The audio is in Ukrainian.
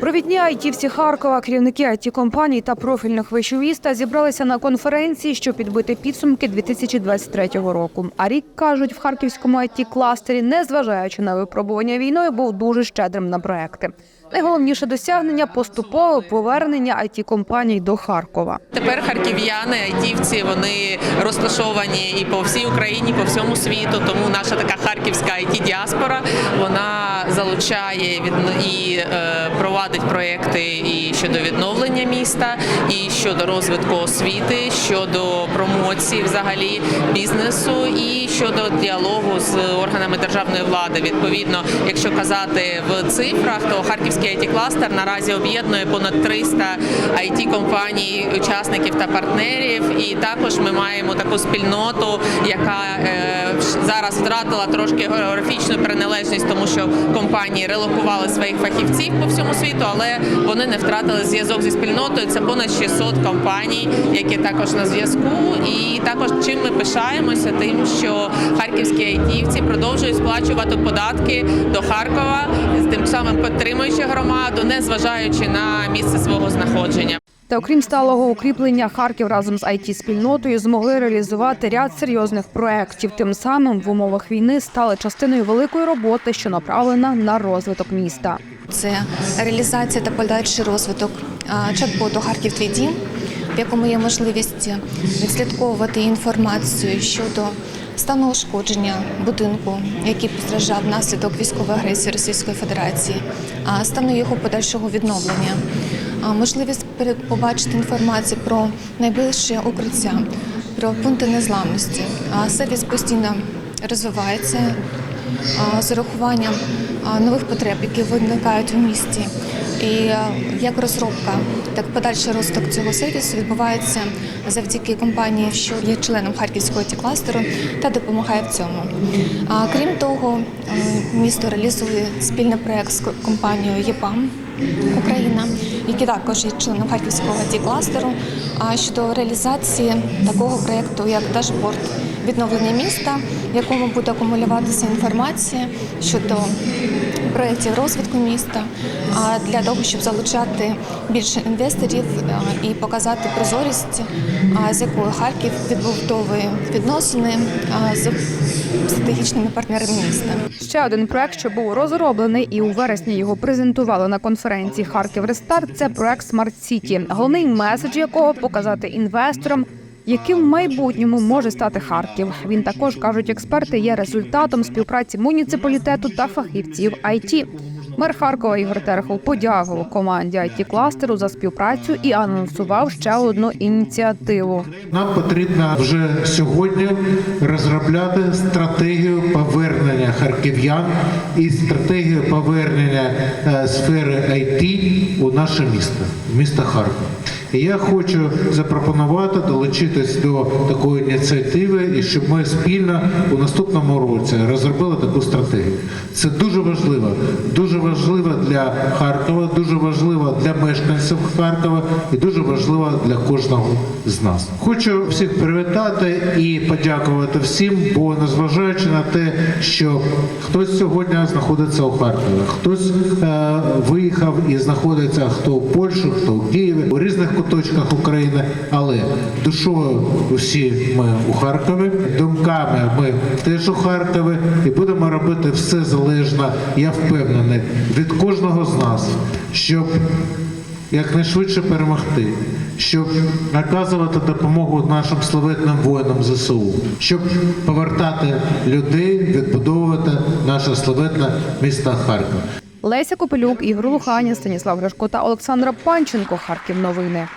Провідні айтівці Харкова, керівники айті компаній та профільних вишів міста зібралися на конференції, щоб підбити підсумки 2023 року. А рік кажуть, в харківському айті кластері, незважаючи на випробування війною, був дуже щедрим на проекти. Найголовніше досягнення поступове повернення it компаній до Харкова. Тепер харків'яни, айтівці, вони розташовані і по всій Україні, і по всьому світу. Тому наша така харківська it діаспора вона залучає і е, провадить проекти і щодо відновлення міста, і щодо розвитку освіти, щодо промоції взагалі бізнесу, і щодо діалогу з органами державної влади. Відповідно, якщо казати в цифрах, то харківський it кластер наразі об'єднує понад 300 it компаній, учасників та партнерів. І також ми маємо таку спільноту, яка е, зараз втратила трошки географічну приналежність, тому що компанії релокували своїх фахівців по всьому світу, але вони не втратили зв'язок зі спільнотою. Це понад 600 компаній, які також на зв'язку. І також чим ми пишаємося, тим, що харківські айтівці продовжують сплачувати податки до Харкова, тим самим підтримуючи громаду, не зважаючи на місце свого знаходження. Та окрім сталого укріплення, Харків разом з it спільнотою змогли реалізувати ряд серйозних проєктів. Тим самим в умовах війни стали частиною великої роботи, що направлена на розвиток міста. Це реалізація та подальший розвиток чат-боту Харків твій дім, в якому є можливість відслідковувати інформацію щодо стану ушкодження будинку, який постраждав внаслідок військової агресії Російської Федерації, стану його подальшого відновлення. Можливість побачити інформацію про найближче укриття, про пункти незламності. Сервіс постійно розвивається з урахуванням нових потреб, які виникають у місті. І як розробка, так подальший розвиток цього сервісу відбувається завдяки компанії, що є членом харківського ті кластеру та допомагає в цьому. А крім того, місто реалізує спільний проект з компанією ЄПАМ Україна, які також є членом харківського ті кластеру. А щодо реалізації такого проекту, як дашборд відновлення міста, в якому буде акумулюватися інформація щодо проєктів розвитку міста, а для того, щоб залучати більше інвесторів і показати прозорість, з якою Харків відбудовує відносини з стратегічними партнерами міста. Ще один проект, що був розроблений, і у вересні його презентували на конференції Харків Рестарт. Це проект Смарт Сіті, головний меседж якого показати інвесторам. Яким в майбутньому може стати Харків? Він також кажуть, експерти є результатом співпраці муніципалітету та фахівців IT. Мер Харкова Ігор Терехов подякував команді it кластеру за співпрацю і анонсував ще одну ініціативу. Нам потрібно вже сьогодні розробляти стратегію повернення харків'ян і стратегію повернення е, сфери IT у наше місто, місто Харків. Я хочу запропонувати долучитись до такої ініціативи, і щоб ми спільно у наступному році розробили таку стратегію. Це дуже важливо, дуже важливо для Харкова, дуже важливо для мешканців Харкова і дуже важливо для кожного з нас. Хочу всіх привітати і подякувати всім, бо незважаючи на те, що хтось сьогодні знаходиться у Харкові, хтось е, виїхав і знаходиться хто в Польщі, хто в Києві, у різних куточках України, але душою усі ми у Харкові, думками ми теж у Харкові, і будемо робити все залежно, я впевнений, від кожного з нас, щоб якнайшвидше перемогти, щоб наказувати допомогу нашим славетним воїнам ЗСУ, щоб повертати людей, відбудовувати наше славетне місто Харків. Леся Копелюк, Ігор Луханін, Станіслав Гришко та Олександра Панченко. Харків новини.